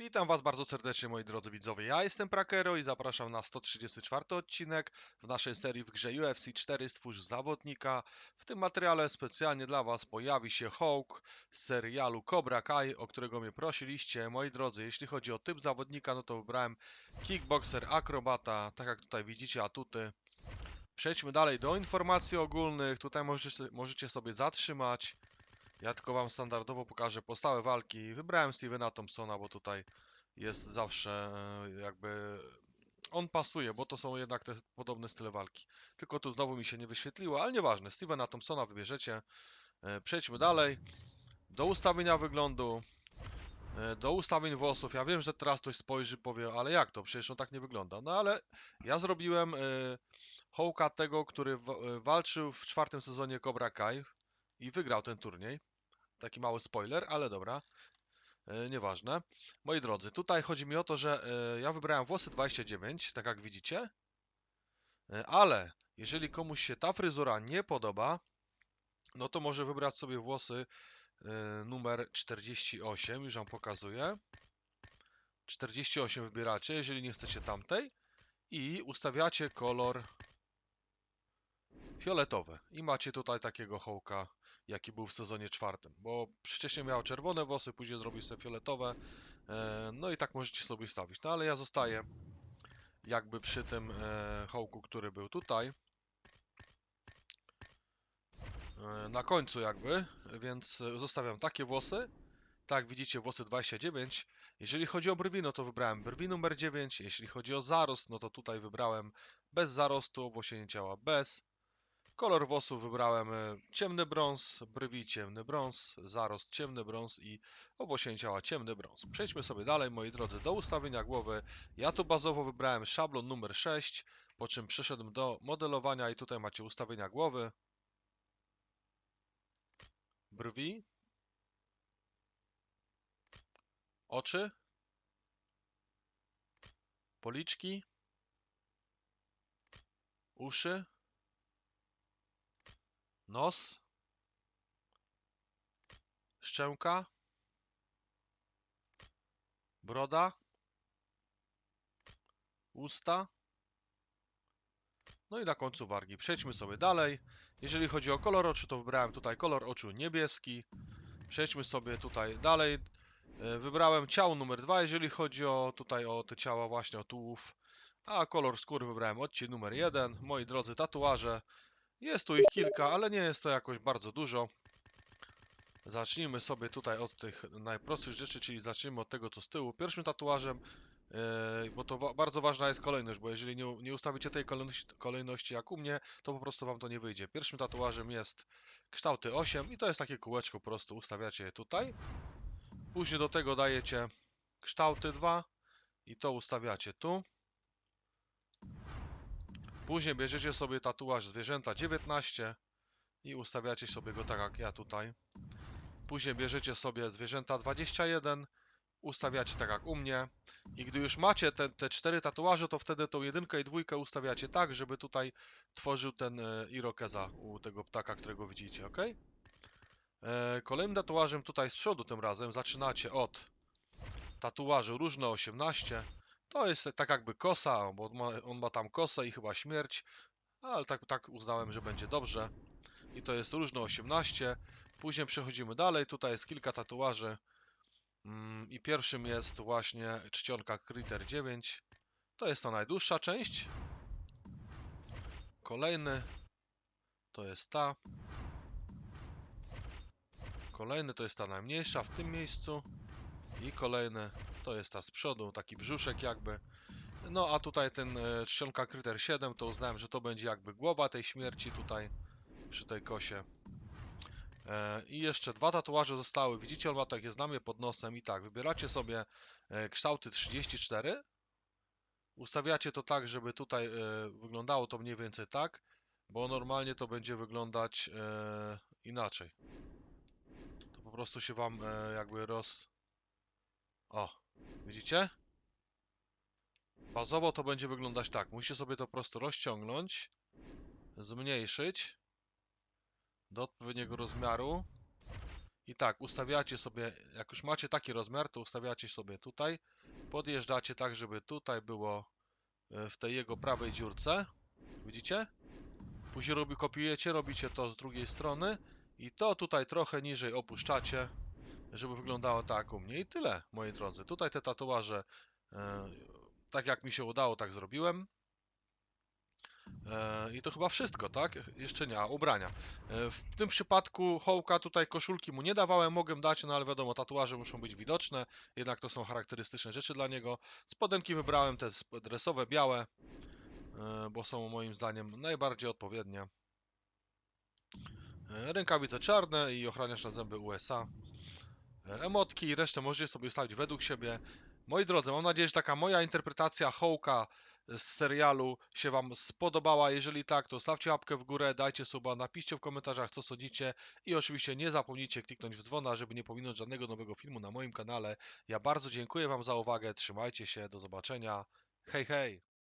Witam Was bardzo serdecznie, moi drodzy widzowie. Ja jestem Prakero i zapraszam na 134 odcinek w naszej serii w grze UFC 4 Stwórz Zawodnika. W tym materiale specjalnie dla Was pojawi się Hawk z serialu Cobra Kai, o którego mnie prosiliście. Moi drodzy, jeśli chodzi o typ zawodnika, no to wybrałem kickboxer, akrobata, tak jak tutaj widzicie atuty. Przejdźmy dalej do informacji ogólnych. Tutaj możecie, możecie sobie zatrzymać. Ja tylko wam standardowo pokażę postawę walki. Wybrałem Stevena Thompsona, bo tutaj jest zawsze e, jakby... On pasuje, bo to są jednak te podobne style walki. Tylko tu znowu mi się nie wyświetliło, ale nieważne. Stevena Thompsona wybierzecie. E, Przejdźmy dalej. Do ustawienia wyglądu. e, Do ustawień włosów. Ja wiem, że teraz ktoś spojrzy powie, ale jak to? Przecież on tak nie wygląda. No ale ja zrobiłem Hołka tego, który wa- walczył w czwartym sezonie Cobra Kai i wygrał ten turniej. Taki mały spoiler, ale dobra. E, nieważne. Moi drodzy, tutaj chodzi mi o to, że e, ja wybrałem włosy 29, tak jak widzicie. E, ale jeżeli komuś się ta fryzura nie podoba, no to może wybrać sobie włosy numer 48, już wam pokazuję. 48 wybieracie, jeżeli nie chcecie tamtej. I ustawiacie kolor fioletowy. I macie tutaj takiego hołka jaki był w sezonie czwartym, bo wcześniej miał czerwone włosy, później zrobił sobie fioletowe, e, no i tak możecie sobie ustawić. No ale ja zostaję jakby przy tym e, hołku, który był tutaj, e, na końcu jakby, więc zostawiam takie włosy. Tak, widzicie, włosy 29. Jeżeli chodzi o brwi, no to wybrałem brwi numer 9. Jeśli chodzi o zarost, no to tutaj wybrałem bez zarostu, obłosienie ciała bez. Kolor włosów wybrałem e, ciemny brąz, brwi ciemny brąz, zarost ciemny brąz i obłosienie ciała ciemny brąz. Przejdźmy sobie dalej, moi drodzy, do ustawienia głowy. Ja tu bazowo wybrałem szablon numer 6, po czym przeszedłem do modelowania i tutaj macie ustawienia głowy, brwi, oczy, policzki, uszy, nos, szczęka, broda, usta, no i na końcu wargi. Przejdźmy sobie dalej. Jeżeli chodzi o kolor oczu, to wybrałem tutaj kolor oczu niebieski. Przejdźmy sobie tutaj dalej. E, Wybrałem ciało numer dwa, jeżeli chodzi o tutaj o te ciała właśnie o tułów. A kolor skóry wybrałem odcień numer jeden. Moi drodzy tatuaże. Jest tu ich kilka, ale nie jest to jakoś bardzo dużo. Zacznijmy sobie tutaj od tych najprostszych rzeczy, czyli zacznijmy od tego, co z tyłu. Pierwszym tatuażem, yy, bo to wa bardzo ważna jest kolejność, bo jeżeli nie, nie ustawicie tej kolejności, kolejności jak u mnie, to po prostu wam to nie wyjdzie. Pierwszym tatuażem jest kształty 8 i to jest takie kółeczko, po prostu ustawiacie je tutaj. Później do tego dajecie kształty 2 i to ustawiacie tu. Później bierzecie sobie tatuaż zwierzęta 19 i ustawiacie sobie go tak jak ja tutaj. Później bierzecie sobie zwierzęta 21, ustawiacie tak jak u mnie. I gdy już macie te, te cztery tatuaże, to wtedy tą jedynkę i dwójkę ustawiacie tak, żeby tutaj tworzył ten e, irokeza u tego ptaka, którego widzicie, ok? E, kolejnym tatuażem tutaj z przodu tym razem zaczynacie od tatuażu różne 18. To jest tak jakby kosa, bo on ma, on ma tam kosę i chyba śmierć, ale tak, tak uznałem, że będzie dobrze. I to jest różne 18. Później przechodzimy dalej, tutaj jest kilka tatuaży. Mm, I pierwszym jest właśnie czcionka Critter 9. To jest ta najdłuższa część. Kolejny to jest ta. Kolejny to jest ta najmniejsza w tym miejscu. I kolejny to jest ta z przodu, taki brzuszek jakby. No a tutaj ten e, czcionka Kryter 7 to uznałem, że to będzie jakby głowa tej śmierci tutaj przy tej kosie. E, I jeszcze dwa tatuaże zostały. Widzicie, on ma takie znamie pod nosem i tak, wybieracie sobie e, kształty 34. Ustawiacie to tak, żeby tutaj e, wyglądało to mniej więcej tak, bo normalnie to będzie wyglądać e, inaczej. To po prostu się wam e, jakby roz... O, widzicie? Bazowo to będzie wyglądać tak. Musicie sobie to po prostu rozciągnąć, zmniejszyć do odpowiedniego rozmiaru I tak, ustawiacie sobie, jak już macie taki rozmiar, to ustawiacie sobie tutaj, podjeżdżacie tak, żeby tutaj było e, w tej jego prawej dziurce. Widzicie? Później robi, kopiujecie, robicie to z drugiej strony i to tutaj trochę niżej opuszczacie, żeby wyglądało tak u mnie. I tyle, moi drodzy. Tutaj te tatuaże, e, tak jak mi się udało, tak zrobiłem. E, I to chyba wszystko, tak? Jeszcze nie, a ubrania. E, W tym przypadku Hołka tutaj koszulki mu nie dawałem, mogłem dać, no ale wiadomo, tatuaże muszą być widoczne, jednak to są charakterystyczne rzeczy dla niego. Spodenki wybrałem te dresowe, białe, bo są moim zdaniem najbardziej odpowiednie. Rękawice czarne i ochraniacz na zęby USA. Emotki i resztę możecie sobie ustawić według siebie. Moi drodzy, mam nadzieję, że taka moja interpretacja Hołka z serialu się Wam spodobała. Jeżeli tak, to stawcie łapkę w górę, dajcie suba, napiszcie w komentarzach, co sądzicie i oczywiście nie zapomnijcie kliknąć w dzwona, żeby nie pominąć żadnego nowego filmu na moim kanale. Ja bardzo dziękuję Wam za uwagę, trzymajcie się, do zobaczenia. Hej, hej!